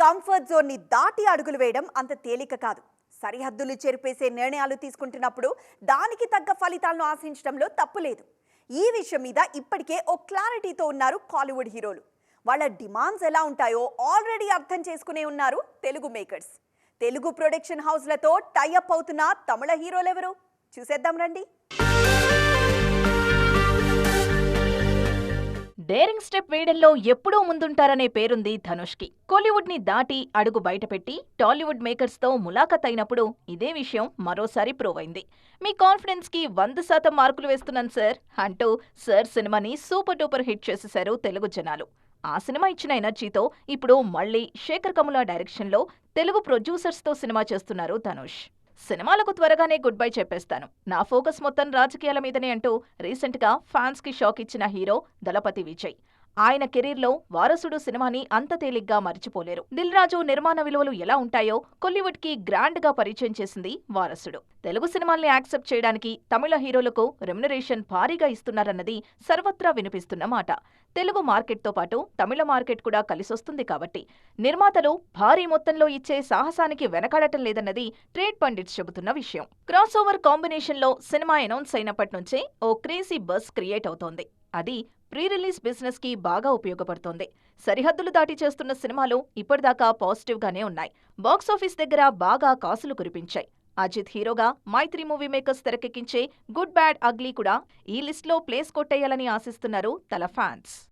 Comfort జోన్ని దాటి అడుగులు వేయడం అంత తేలిక కాదు. సరిహద్దులు చెరిపేసే నిర్ణయాలు తీసుకుంటున్నప్పుడు దానికి తగ్గ ఫలితాలను ఆశించడంలో తప్పులేదు ఈ విషయం మీద ఇప్పటికే ఓ క్లారిటీతో ఉన్నారు కాలీవుడ్ హీరోలు. వాళ్ళ డిమాండ్స్ ఎలా ఉంటాయో ఆల్రెడీ అర్థం చేసుకునే ఉన్నారు తెలుగు మేకర్స్. తెలుగు ప్రొడక్షన్ హౌస్లతో టైఅప్ అవుతున్న తమిళ హీరోలెవరు? చూసేద్దాం రండి. డేరింగ్ స్టెప్ వేయడంలో ఎప్పుడూ ముందుంటారనే పేరుంది ధనుష్కి. కోలీవుడ్ని దాటి అడుగు బయటపెట్టి టాలీవుడ్ మేకర్స్తో ములాఖత్ అయినప్పుడు ఇదే విషయం మరోసారి ప్రూవ్ అయింది. మీ కాన్ఫిడెన్స్కి వంద శాతం మార్కులు వేస్తున్నాను సార్ అంటూ సార్ సినిమాని సూపర్ డూపర్ హిట్ చేసేశారు తెలుగు జనాలు. ఆ సినిమా ఇచ్చిన ఎనర్జీతో ఇప్పుడు మళ్ళీ శేఖర్ కముల డైరెక్షన్లో తెలుగు ప్రొడ్యూసర్స్తో సినిమా చేస్తున్నారు ధనుష్. సినిమాలకు త్వరగానే గుడ్ బై చెప్పేస్తాను. నా ఫోకస్ మొత్తం రాజకీయాల మీదనే అంటూ రీసెంట్గా ఫ్యాన్స్కి షాక్ ఇచ్చిన హీరో దళపతి విజయ్. ఆయన కెరీర్లో వారసుడు సినిమాని అంత తేలిగ్గా మరిచిపోలేరు. దిల్ రాజు నిర్మాణ విలువలు ఎలా ఉంటాయో కోలీవుడ్కి గ్రాండ్గా పరిచయం చేసింది వారసుడు. తెలుగు సినిమాల్ని యాక్సెప్ట్ చేయడానికి తమిళ హీరోలకు రెమ్యునరేషన్ భారీగా ఇస్తున్నారన్నది సర్వత్రా వినిపిస్తున్న మాట. తెలుగు మార్కెట్తో పాటు తమిళ మార్కెట్ కూడా కలిసొస్తుంది కాబట్టి నిర్మాతలు భారీ మొత్తంలో ఇచ్చే సాహసానికి వెనకాడటం లేదన్నది ట్రేడ్ పండిట్స్ చెబుతున్న విషయం. క్రాస్ ఓవర్ కాంబినేషన్లో సినిమా అనౌన్స్ అయినప్పటి నుంచే ఓ క్రేజీ బస్ క్రియేట్ అవుతోంది. అది ప్రీ రిలీజ్ బిజినెస్కి బాగా ఉపయోగపడుతోంది. సరిహద్దులు దాటి చేస్తున్న సినిమాలు ఇప్పటిదాకా పాజిటివ్ గానే ఉన్నాయి బాక్సాఫీస్ దగ్గర బాగా కాసులు కురిపించాయి. అజిత్ హీరోగా మైత్రి మూవీ మేకర్స్ తెరకెక్కించే గుడ్ బ్యాడ్ అగ్లీ కూడా ఈ లిస్ట్లో ప్లేస్ కొట్టేయాలని ఆశిస్తున్నారు తల ఫ్యాన్స్.